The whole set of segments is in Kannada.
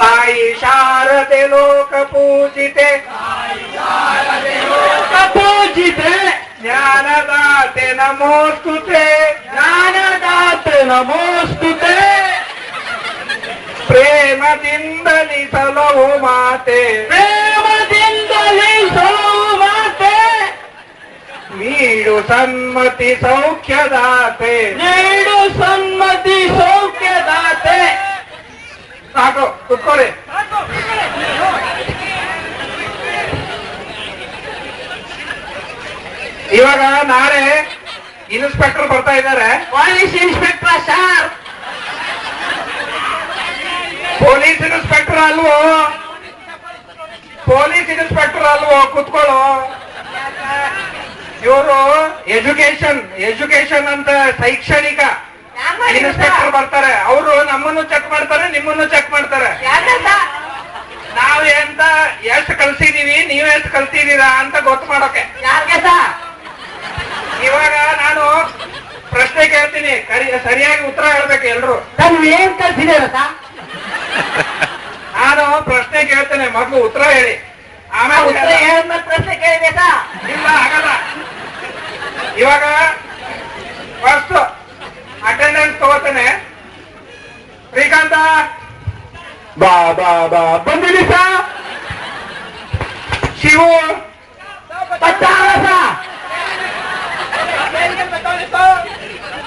साई शारदे लोक पूजिते पूजिते ज्ञानदाते नमोस्तुते ज्ञानदाते नमोस्तुते प्रेम दिंदली सलो माते प्रेम दिंदली सलो माते नीडु सन्मति सौख्यदाते नीडु सन्मति सौ ಕುತ್ಕೊಳ್ಳಿ. ಇವಾಗ ನಾಳೆ ಇನ್ಸ್ಪೆಕ್ಟರ್ ಬರ್ತಾ ಇದ್ದಾರೆ. Police inspector sir? Police inspector ಅಲ್ವೋ? ಪೊಲೀಸ್ ಇನ್ಸ್ಪೆಕ್ಟರ್ ಅಲ್ವೋ? ಕುತ್ಕೊಳ್ಳೋ. ಇವರು ಎಜುಕೇಶನ್ ಎಜುಕೇಶನ್ ಅಂತ ಶೈಕ್ಷಣಿಕ ಇನ್ಸ್ಪೆಕ್ಟರ್ ಬರ್ತಾರೆ. ಅವರು ನಮ್ಮನ್ನು ಚೆಕ್ ಮಾಡ್ತಾರೆ ನಿಮ್ಮನ್ನು ಚೆಕ್ ಮಾಡ್ತಾರೆ. ನಾವ್ ಎಂತ ಎಷ್ಟು ಕಲ್ಸಿದೀವಿ ನೀವ್ ಎಷ್ಟು ಕಲ್ತಿದ್ದೀರಾ ಅಂತ ಗೊತ್ತು ಮಾಡೋಕೆ. ಇವಾಗ ನಾನು ಪ್ರಶ್ನೆ ಕೇಳ್ತೀನಿ ಸರಿಯಾಗಿ ಉತ್ತರ ಹೇಳ್ಬೇಕು ಎಲ್ರು. ಏನ್ ಕಲ್ಸಿದೆ ನಾನು ಪ್ರಶ್ನೆ ಕೇಳ್ತೇನೆ ಮೊದ್ಲು ಉತ್ತರ ಹೇಳಿ. ಆಮೇಲೆ ಪ್ರಶ್ನೆ ಕೇಳಬೇಕಾ ಇಲ್ಲ ಆಗಲ್ಲ. ಇವಾಗ ಫಸ್ಟ್ ಅಟೆಂಡೆನ್ಸ್ ತಗೋತೇನೆ. ಶ್ರೀಕಾಂತ ಬಾ ಬಾ ಬಾ ಬಂದಿರಿ ಸರ್ ಶಿವು ಬಚ್ಚಾವ ಸರ್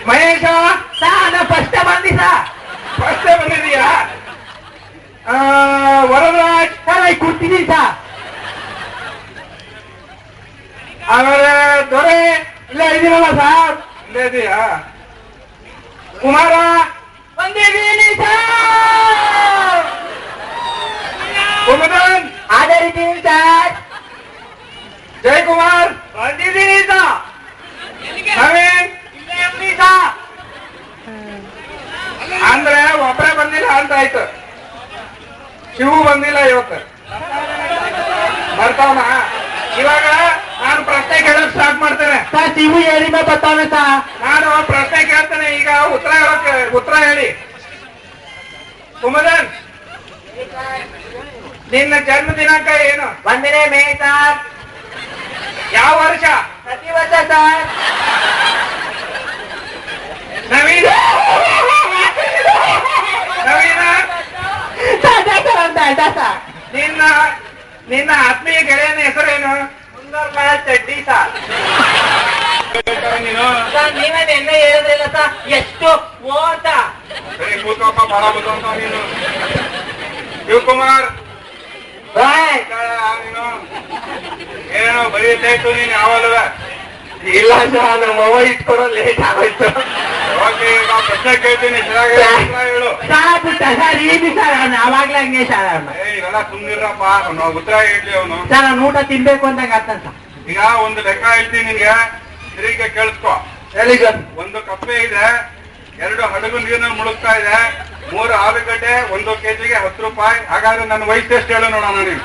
ಮಹೇಶ ಸರ್ ನಾ ಫಸ್ಟ್ ಬಂದಿ ಸರ್ ಫಸ್ಟ್ ಬಂದಿದೀಯಾ ಆ, ವರದರಾಜ್ ಸರ್ ಅಲ್ಲಿ ಕೂತಿದ್ದೀನಿ ಸರ್ ಆಮೇಲೆ ದೊರೆ ಇಲ್ಲ ಇದೀರಲ್ಲ ಸರ್ ಇಲ್ಲೇ ಇದೀಯಾ ಕುಮಾರ ಬಂದಿದ್ದೀನಿ ಸರ್ ಕುಮದನ್ ಅದೇ ರೀತಿ ಸರ್ ಜಯಕುಮಾರ್ ಬಂದಿದ್ದೀನಿ ಸರ್ ನವೀನ್ ಇಲ್ಲೇ ಇರ್ಲಿ ಸರ್ ಅಂದ್ರೆ ಒಬ್ಬರೇ ಬಂದಿಲ್ಲ ಅಂತ ಆಯ್ತು ಶಿವು ಬಂದಿಲ್ಲ ಇವತ್ತು ಬರ್ತಾವನ ಇವಾಗ ನಾನು ಪ್ರಶ್ನೆ ಕೇಳಕ್ ಸ್ಟಾರ್ಟ್ ಮಾಡ್ತೇನೆ ಸರ್ ಶಿವು ಹೇಳಿದ ಬರ್ತಾವೆ ಸರ್ ನಾನು ಪ್ರಶ್ನೆ ಕೇಳ್ತೇನೆ ಈಗ ಉತ್ತರ ಹೇಳಕ್ಕೆ ಉತ್ತರ ಹೇಳಿ ಕುಮದನ್ ನಿನ್ನ ಜನ್ಮ ದಿನಾಂಕ ಏನು? ಒಂದನೇ ಮೇ ಸರ್. ಯಾವ ವರ್ಷ? ಪ್ರತಿ ವರ್ಷ ಸರ್. ನವೀನ? ನವೀನ? ನಿನ್ನ ನಿನ್ನ ಆತ್ಮೀಯ ಗೆಳೆಯನ ಹೆಸರೇನು? ಸುಂದರ್ಲಾಲ್ ಚಡ್ಡಿ ಸರ್. ನೀನು? ಸರ್ ನೀವೇ ನಿನ್ನೆ ಹೇಳಿದ್ರಿಲ್ಲ ಸರ್ ಎಷ್ಟು ಓಟ ಸರಿ ಕೂತ್ಕೋಪ್ಪ ಬುದ್ಧಿವಂತ ನೀನು. ಶಿವಕುಮಾರ್ ಬಾಯ್ ನೀನು ಏನೋ ಬರೀ ಇತ್ತು ನೀನು ಯಾವಾಗಲೂ? ಇಲ್ಲ ಸರ್ ನಮ್ಮ ಅವ್ವ ಇಟ್ಕೊಡೋ ಲೇಟ್ ಆಗೋಯ್ತು. ಓಕೆ ಈಗ ಪ್ರಶ್ನೆ ಕೇಳ್ತೀನಿ ಉತ್ತರ ಹೇಳು ಸರ್ ಬಿಟ್ಟ ಸರ್ ಈಗ ಸರ್ ಅವ್ನು ಅವಾಗ್ಲೇ ಹಂಗೆ ಸರ್ ಅವ್ನು ಏ ಇವೆಲ್ಲ ಸುಮ್ನಿರಪ್ಪ ನಾವು ಉತ್ತರ ಹೇಳ್ಲಿ ಅವನು. ಸರ್ ಅವ್ನು ಊಟ ತಿನ್ಬೇಕು ಅಂದಂಗ ಅರ್ಥ ಸರ್ ಈಗ ಒಂದು ಲೆಕ್ಕ ಹೇಳ್ತೀನಿ ನಿನ್ಗೆ ಸರಿಗ ಕೇಳಿಸ್ಕೊ. ಹೇಳಿ ಸರ್. ಒಂದು ಕಪ್ಪೆ ಇದೆ ಎರಡು ಹಡಗು ನೀರಿನಲ್ಲಿ ಮುಳುಗ್ತಾ ಇದೆ. ಮೂರು ಆಲೂಗಡ್ಡೆ ಒಂದು ಕೆಜಿಗೆ ಹತ್ತು ರೂಪಾಯಿ. ಹಾಗಾದ್ರೆ ನನ್ನ ವಯಸ್ಸು ಎಷ್ಟು ಹೇಳು ನೋಡೋಣ ನೀನು.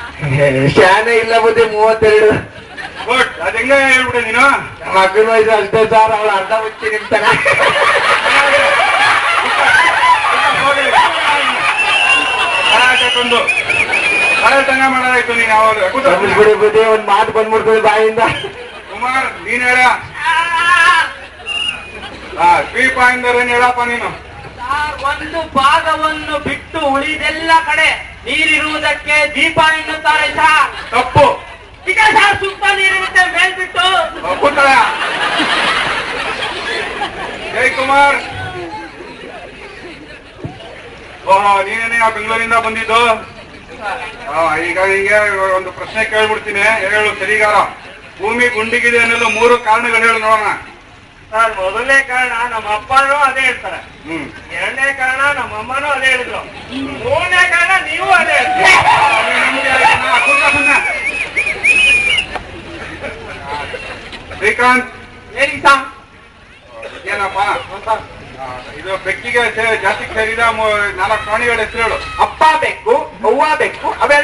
ಶಾನೆ ಇಲ್ಲ ಬುದ್ಧಿ ಮೂವತ್ತೆರಡು. ಗುಡ್ ಅದ ಹೆಂಗ ಹೇಳ್ಬಿಡಿ ನೀನು. ಮಗನ ವಯಸ್ಸು ಅಷ್ಟೇ ಸರ್ ಅವಳು ಅರ್ಧ ಮುಚ್ಚಿ ನಿಂತಾನ. ಒಂದು ತಂಗ ಮಾಡೋದಾಯ್ತು ನೀನು ಯಾವಾಗ ಬಿಡಿ ಬುದ್ಧಿ ಒಂದ್ ಮಾತು ಬಂದ್ಬಿಡ್ತದೆ ಬಾಯಿಂದ. ಕುಮಾರ್ ನೀನ್ ಹೇಳ. ಏನ್ ಹೇಳಪ್ಪ ನೀನು. ಒಂದು ಭಾಗವನ್ನು ಬಿಟ್ಟು ಉಳಿದೆಲ್ಲ ಕಡೆ ನೀರಿರುವುದಕ್ಕೆ ದೀಪ ಎನ್ನುತ್ತಾರೆ ಸಹ ತಪ್ಪು. ಈಗ ಸರ್ ಸುತ್ತ ನೀರಿರುತ್ತೆ ಮೇಲ್ಬಿಟ್ಟು. ಜಯಕುಮಾರ್. ಓಹೋ ನೀನೇನೇ ಆ ಬೆಂಗಳೂರಿಂದ ಬಂದಿದ್ದು? ಆ, ಈಗ ಹೀಗೆ ಒಂದು ಪ್ರಶ್ನೆ ಕೇಳ್ಬಿಡ್ತೀನಿ. ಹೇಳು ಸರಿಗಾರ ಭೂಮಿ ಗುಂಡಿಗಿದೆ ಅನ್ನೋದು ಮೂರು ಕಾರಣಗಳು ಹೇಳು ನೋಡೋಣ. ಸರ್ ಮೊದಲನೇ ಕಾರಣ ನಮ್ಮ ಅಪ್ಪನೂ ಅದೇ ಹೇಳ್ತಾರೆ. ಎರಡನೇ ಕಾರಣ ನಮ್ಮ ಅಮ್ಮನೂ ಅದೇ ಹೇಳಿದ್ರು. ಮೂರನೇ ಕಾರಣ ನೀವು ಅದೇ ಸುಮ್ನೆ. ಶ್ರೀಕಾಂತ್. ಹೇಳಿ ಸರ್ ಏನಪ್ಪ? ಆ, ಇದು ಬೆಕ್ಕಿಗೆ ಸೇ- ಜಾತಿಗೆ ಸೇರಿದ ಮೂ- ನಾಲ್ಕು ಪ್ರಾಣಿಗಳ ಹೆಸರು ಹೇಳು. ಅಪ್ಪ ಬೆಕ್ಕು ಅವ್ವ ಬೆಕ್ಕು ಅವೆರಡು